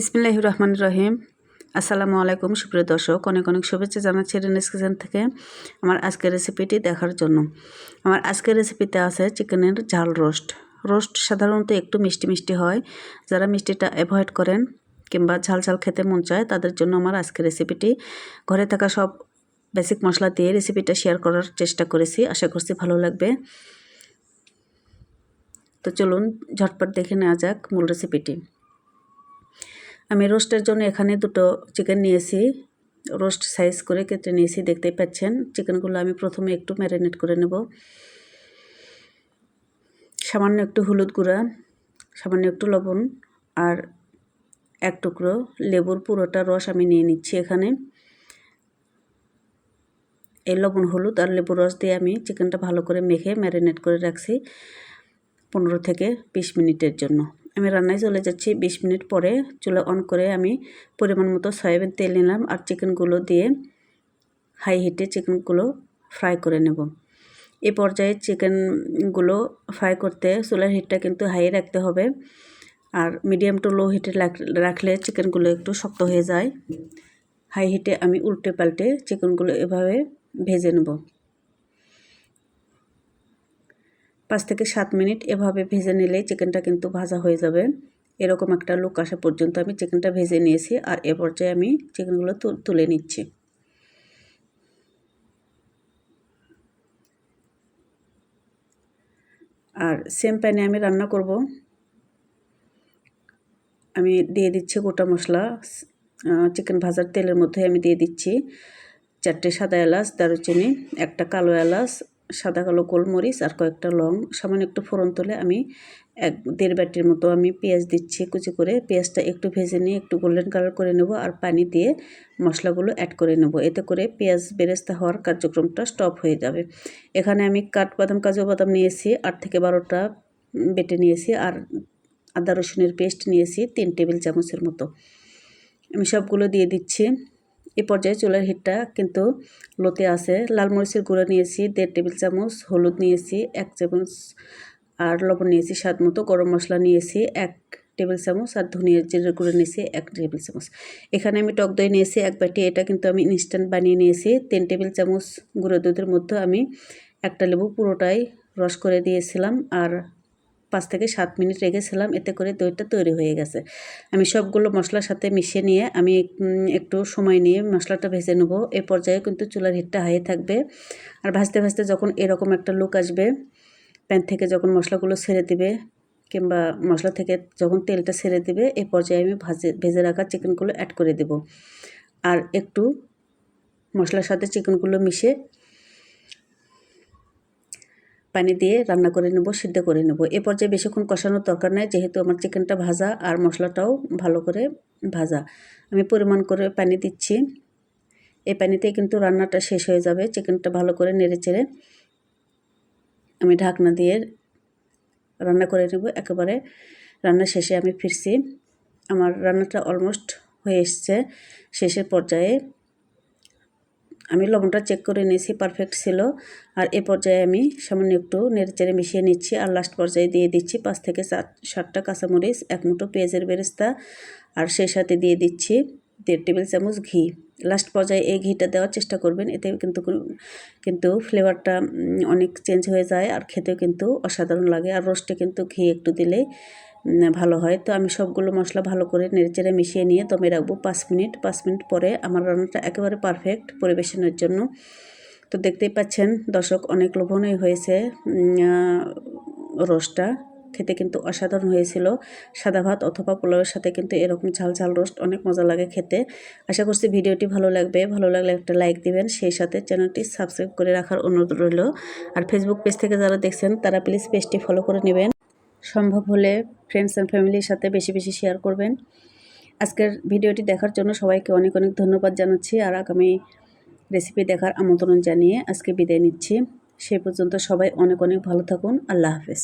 ইসমিল্লাহ রহমান রহিম। আসসালামু আলাইকুম, সুপ্রিয় দর্শক। অনেক অনেক শুভেচ্ছা জানাচ্ছি রেনেস কিচেন থেকে আমার আজকের রেসিপিটি দেখার জন্য। আমার আজকের রেসিপিতে আছে চিকেনের ঝাল রোস্ট। রোস্ট সাধারণত একটু মিষ্টি মিষ্টি হয়। যারা মিষ্টিটা অ্যাভয়েড করেন কিংবা ঝাল ঝাল খেতে মন চায়, তাদের জন্য আমার আজকের রেসিপিটি ঘরে থাকা সব বেসিক মশলা দিয়ে রেসিপিটা শেয়ার করার চেষ্টা করেছি। আশা করছি ভালো লাগবে। তো চলুন, ঝটপট দেখে নেওয়া যাক মূল রেসিপিটি আমি রোস্টের জন্য এখানে দুটো চিকেন নিয়েছি। রোস্ট সাইজ করে কেটে নিয়েছি, দেখতেই পাচ্ছেন। চিকেনগুলো আমি প্রথমে একটু ম্যারিনেট করে নেব। সামান্য একটু হলুদ গুঁড়া, সামান্য একটু লবণ আর এক টুকরো লেবুর পুরোটা রস আমি নিয়ে নিচ্ছি এখানে। এই লবণ, হলুদ আর লেবুর রস দিয়ে আমি চিকেনটা ভালো করে মেখে ম্যারিনেট করে রাখছি পনেরো থেকে বিশ মিনিটের জন্য। আমি রান্নায় চলে যাচ্ছি। বিশ মিনিট পরে চুলা অন করে আমি পরিমাণ মতো সয়াবিন তেল নিলাম আর চিকেনগুলো দিয়ে হাই হিটে চিকেনগুলো ফ্রাই করে নেব। এ পর্যায়ে চিকেনগুলো ফ্রাই করতে চুলার হিটটা কিন্তু হাই রাখতে হবে আর মিডিয়াম টু লো হিটে রাখলে চিকেনগুলো একটু শক্ত হয়ে যায়। হাই হিটে আমি উল্টে পাল্টে চিকেনগুলো এভাবে ভেজে নেব। পাঁচ থেকে সাত মিনিট এভাবে ভেজে নিলেই চিকেনটা কিন্তু ভাজা হয়ে যাবে। এরকম একটা লুক আসা পর্যন্ত আমি চিকেনটা ভেজে নিয়েছি আর এ পর্যায়ে আমি চিকেনগুলো তুলে নিচ্ছি। আর সেম প্যানে আমি রান্না করব। আমি দিয়ে দিচ্ছি গোটা মশলা। চিকেন ভাজার তেলের মধ্যে আমি দিয়ে দিচ্ছি চারটে সাদা এলাচ, দারুচিনি, একটা কালো এলাচ সাদা কালো গোলমরিচ আর কয়েকটা লং, সামান্য একটু ফোড়ন তুলে আমি এক দেড় ব্যাটির মতো আমি পেঁয়াজ দিচ্ছি কুচি করে। পেঁয়াজটা একটু ভেজে নিয়ে একটু গোল্ডেন কালার করে নেব আর পানি দিয়ে মশলাগুলো অ্যাড করে নেব। এতে করে পেঁয়াজ বেরেস্তা হওয়ার কার্যক্রমটা স্টপ হয়ে যাবে। এখানে আমি কাঠবাদাম, কাজু বাদাম নিয়েছি, আট থেকে বারোটা বেটে নিয়েছি আর আদা রসুনের পেস্ট নিয়েছি তিন টেবিল চামচের মতো। আমি সবগুলো দিয়ে দিচ্ছি। এ পর্যায়ে চুলার হিটটা কিন্তু লোতে আছে। লাল মরিচের গুঁড়ো নিয়েছি, দেড় টেবিল চামচ, হলুদ নিয়েছি, এক চামচ আর লবণ নিয়েছি, স্বাদ মতো গরম মশলা নিয়েছি, এক টেবিল চামচ আর ধনিয়া জিরের গুঁড়ো নিয়েছি, এক টেবিল চামচ। এখানে আমি টক দই নিয়েছি এক বাটি, এটা কিন্তু আমি ইনস্ট্যান্ট বানিয়ে নিয়েছি। তিন টেবিল চামচ গুঁড়ো দুধের মধ্যে আমি একটা লেবু পুরোটাই রস করে দিয়েছিলাম আর পাঁচ থেকে সাত মিনিট রেখেছিলাম, এতে করে দইটা তৈরি হয়ে গেছে। আমি সবগুলো মশলার সাথে মিশিয়ে নিয়ে আমি একটু সময় নিয়ে মশলাটা ভেজে নেব। এ পর্যায়ে কিন্তু চুলার হিটটা হাই থাকবে। আর ভাজতে ভাজতে যখন এরকম একটা লুক আসবে প্যান থেকে যখন মশলাগুলো ছেড়ে দিবে, কিংবা মশলা থেকে যখন তেলটা ছেড়ে দিবে, এ পর্যায়ে আমি ভাজে, ভেজে রাখা চিকেনগুলো অ্যাড করে দেব। আর একটু মশলার সাথে চিকেনগুলো মিশে পানি দিয়ে রান্না করে নেব, সিদ্ধ করে নেব। এ পর্যায়ে বেশিক্ষণ কষানোর দরকার নেই, যেহেতু আমার চিকেনটা ভাজা আর মশলাটাও ভালো করে ভাজা। আমি পরিমাণ করে পানি দিচ্ছি। এই পানিতেই কিন্তু রান্নাটা শেষ হয়ে যাবে, চিকেনটা ভালো করে নেড়ে চেড়ে। আমি ঢাকনা দিয়ে রান্না করে নেব, একেবারে রান্না শেষে আমি ফিরছি। আমার রান্নাটা অলমোস্ট হয়ে এসছে। শেষের পর্যায়ে আমি লবণটা চেক করে নিয়েছি পারফেক্ট ছিল। আর এ পর্যায়ে আমি সামান্য একটু নেড়েচেড়ে মিশিয়ে নিচ্ছি আর লাস্ট পর্যায়ে দিয়ে দিচ্ছি পাঁচ থেকে সাত, সাতটা কাঁচামরিচ, এক মুঠো পেঁয়াজের বেরেস্তা আর সেই সাথে দিয়ে দিচ্ছি দেড় টেবিল চামচ ঘি। লাস্ট পর্যায়ে এই ঘিটা দেওয়ার চেষ্টা করবেন, এতে কিন্তু কিন্তু ফ্লেভারটা অনেক চেঞ্জ হয়ে যায় আর খেতেও কিন্তু অসাধারণ লাগে। আর রোস্টে কিন্তু ঘি একটু দিলেই ভালো হয়। তো আমি সবগুলো মশলা ভালো করে নেড়েচেড়ে মিশিয়ে নিয়ে দমে রাখব পাঁচ মিনিট। পাঁচ মিনিট পরে আমার রান্নাটা একেবারে পারফেক্ট পরিবেশনের জন্য। তো দেখতেই পাচ্ছেন দর্শক অনেক লোভনীয় হয়েছে রোস্টটা। খেতে কিন্তু অসাধারণ হয়েছিল। সাদা ভাত অথবা পোলাওয়ের সাথে কিন্তু এরকম ঝাল ঝাল রোস্ট অনেক মজা লাগে খেতে। আশা করছি ভিডিওটি ভালো লাগবে। ভালো লাগলে একটা লাইক দিবেন। সেই সাথে চ্যানেলটি সাবস্ক্রাইব করে রাখার অনুরোধ রইল। আর ফেসবুক পেজ থেকে যারা দেখছেন তারা প্লিজ পেজটি ফলো করে নেবেন। সম্ভব হলে ফ্রেন্ডস অ্যান্ড ফ্যামিলির সাথে বেশি বেশি শেয়ার করবেন। আজকের ভিডিওটি দেখার জন্য সবাইকে অনেক অনেক ধন্যবাদ জানাচ্ছি আর আগামী রেসিপি দেখার আমন্ত্রণ জানিয়ে আজকে বিদায় নিচ্ছি। সেই পর্যন্ত সবাই অনেক অনেক ভালো থাকুন। আল্লাহ হাফেজ।